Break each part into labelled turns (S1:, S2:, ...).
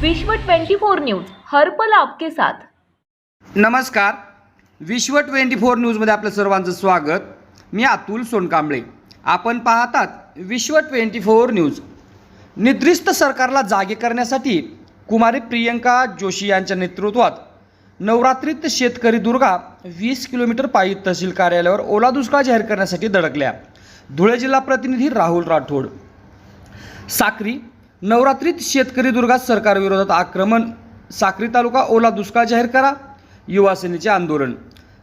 S1: विश्व 24 न्यूज हर्पल आपके साथ.
S2: नमस्कार. विश्व ट्वेंटी फोर न्यूजमध्ये आपलं सर्वांचं स्वागत. मी अतुल सोनकांबळे. आपण पाहतात विश्व ट्वेंटी फोर न्यूज. निद्रिस्त सरकारला जागे करण्यासाठी कुमारी प्रियंका जोशी यांच्या नेतृत्वात नवरात्रीत शेतकरी दुर्गा वीस किलोमीटर पायी तहसील कार्यालयावर ओला दुष्काळ जाहीर करण्यासाठी धडकल्या. धुळे जिल्हा प्रतिनिधी राहुल राठोड. साक्री नवरात्रीत शेतकरी दुर्गात सरकारविरोधात आक्रमण. साक्री तालुका ओला दुष्काळ जाहीर करा. युवासेनेचे आंदोलन.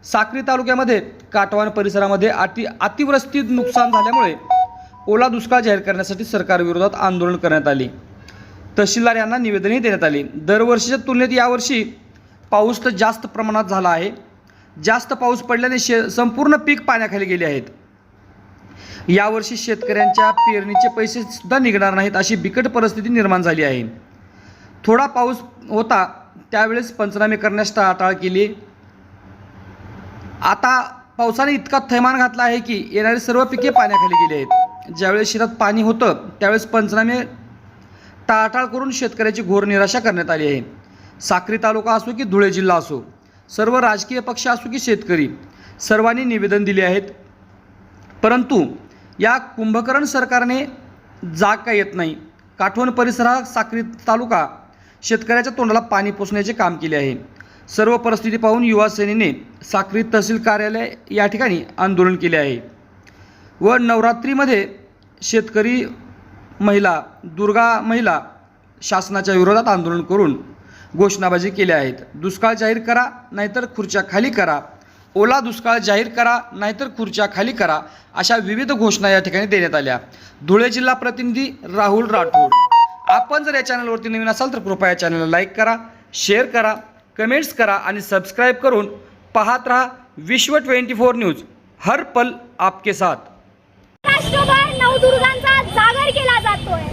S2: साक्री तालुक्यामध्ये काटवान परिसरामध्ये अति अतिवृष्टीत नुकसान झाल्यामुळे ओला दुष्काळ जाहीर करण्यासाठी सरकारविरोधात आंदोलन करण्यात आले. तहसीलदार यांना निवेदनही देण्यात आले. दरवर्षीच्या तुलनेत यावर्षी पाऊस तर जास्त प्रमाणात झाला आहे. जास्त पाऊस पडल्याने शे संपूर्ण पीक पाण्याखाली गेले आहेत. यावर्षी शेतकऱ्यांच्या पेरणीचे पैसे सुद्धा निघणार नाहीत अशी बिकट परिस्थिती निर्माण झाली आहे. थोडा पाऊस होता त्यावेळेस पंचनामे करण्यास टाळाटाळ केली. आता पावसाने इतका थैमान घातला आहे की येणारी सर्व पिके पाण्याखाली गेली आहेत. ज्यावेळेस शेतात पाणी होतं त्यावेळेस पंचनामे टाळाटाळ करून शेतकऱ्याची घोर निराशा करण्यात आली आहे. साक्री तालुका असो की धुळे जिल्हा असो सर्व राजकीय पक्ष असो की शेतकरी सर्वांनी निवेदन दिले आहेत. परंतु या कुंभकर्ण सरकारने जाग का येत नाही. काठवण परिसरात साक्री तालुका शेतकऱ्याच्या तोंडाला पाणी पोचण्याचे काम केले आहे. सर्व परिस्थिती पाहून युवासेनेने साक्री तहसील कार्यालय या ठिकाणी आंदोलन केले आहे. व नवरात्रीमध्ये शेतकरी महिला दुर्गा महिला शासनाच्या विरोधात आंदोलन करून घोषणाबाजी केल्या आहेत. दुष्काळ जाहीर करा नाहीतर खुर्च्या खाली करा. ओला दुष्काळ जाहीर करा नाहीतर खुर्च्या खाली करा अशा विविध घोषणा या ठिकाणी देण्यात आल्या. धुळे जिल्हा प्रतिनिधी राहुल राठोड. आपण जर या चॅनलवरती नवीन असाल तर कृपया या चॅनलला लाईक करा शेअर करा कमेंट्स करा आणि सबस्क्राईब करून पाहत राहा विश्व ट्वेंटी फोर न्यूज. हर पल आपके साथ.
S3: राष्ट्रभर नवदुर्गांचा जागर केला जातोय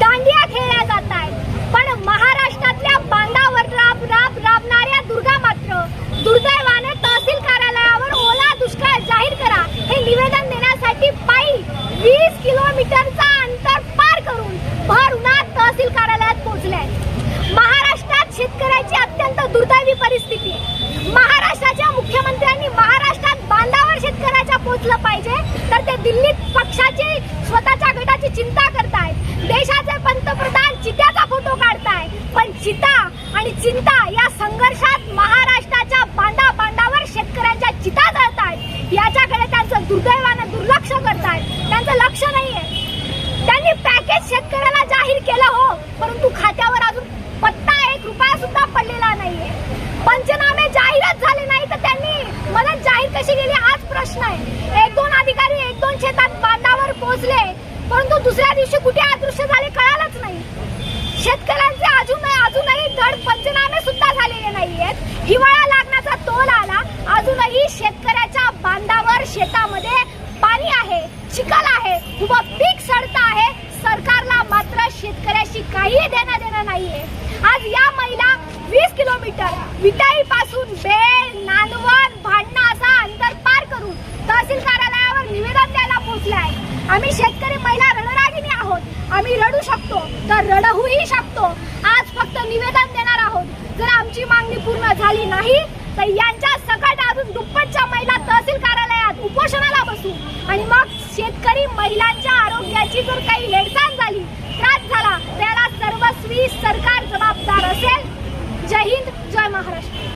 S3: दांडिया खेळल्या जात आहेत पण महाराष्ट्रातल्या बांधावर राब राब राबणाऱ्या दुर्गा मात्र दुर्दैवाने तहसील कार्यालयावर ओला दुष्काळ जाहीर करा हे निवेदन देण्यासाठी पायी वीस किलोमीटरचा अंतर पार करून भर उन्हात तहसील कार्यालयात पोहोचले आहेत. महाराष्ट्रात शेतकऱ्याची अत्यंत दुर्दैवी परिस्थिती आहे. महाराष्ट्राच्या मुख्यमंत्र्यांनी महाराष्ट्रात बांधावर शेतकऱ्याच्या पोहोचलं पाहिजे तर ते दिल्लीत पक्षाची स्वतःच्या गटाची चिंता करतायत. देशाचे पंतप्रधान चित्याचा फोटो काढताय पण चिता आणि चिंता या संघर्षात महाराष्ट्राच्या बांधा बांधावर शेतकऱ्यांच्या चिता जळतायत. याच्याकडे त्यांचं दुर्दैवानं दुर्लक्ष करतायत. त्यांचं लक्ष नाहीये. त्यांनी पॅकेज शेतकऱ्याला जाहीर केलं हो. परंतु खात्यावर अजून पत्ता एक रुपया सुद्धा पडलेला नाहीये. पंचनामे जाहीरच झाले नाही तर त्यांनी मदत जाहीर कशी केली? आज प्रश्न आहे एक दोन अधिकारी एक दोन शेतात बांधावर पोहोचले. परंतु दुसऱ्या दिवशी कुठे अदृश्य झाले कळालंच नाही. शेतकऱ्यांचे अजून अजूनही धड पंचनामे सुद्धा झालेले नाहीयेत. हिवाळा लागण्याचा तोल आला. अजूनही शेतकऱ्याच्या बांधावर शेतामध्ये पाणी आहे चिखल आहे. किंवा पीक सडत आहे. सरकारला मात्र शेतकऱ्याशी काही देणं देणं नाहीये. आज या महिला वीस किलोमीटर विटाई पासून बेळ नांदवण भांडणा असा अंतर पार करून तहसील कार्यालयावर निवेदन द्यायला पोहोचले आहे आम्ही शेतकरी महिला रणरागिणी आहोत. आम्ही रडू शकतो तर रडवूही शकतो. आज फक्त निवेदन देणार आहोत. जर आमची मागणी पूर्ण झाली नाही तर यांच्या सकट अजून दुप्पटच्या महिला तहसील कार्यालयात उपोषणाला बसू. आणि मग शेतकरी महिलांच्या आरोग्याची जर काही हेळसांड झाली त्रास झाला त्याला सर्वस्वी सरकार जबाबदार असेल. जय हिंद जय महाराष्ट्र.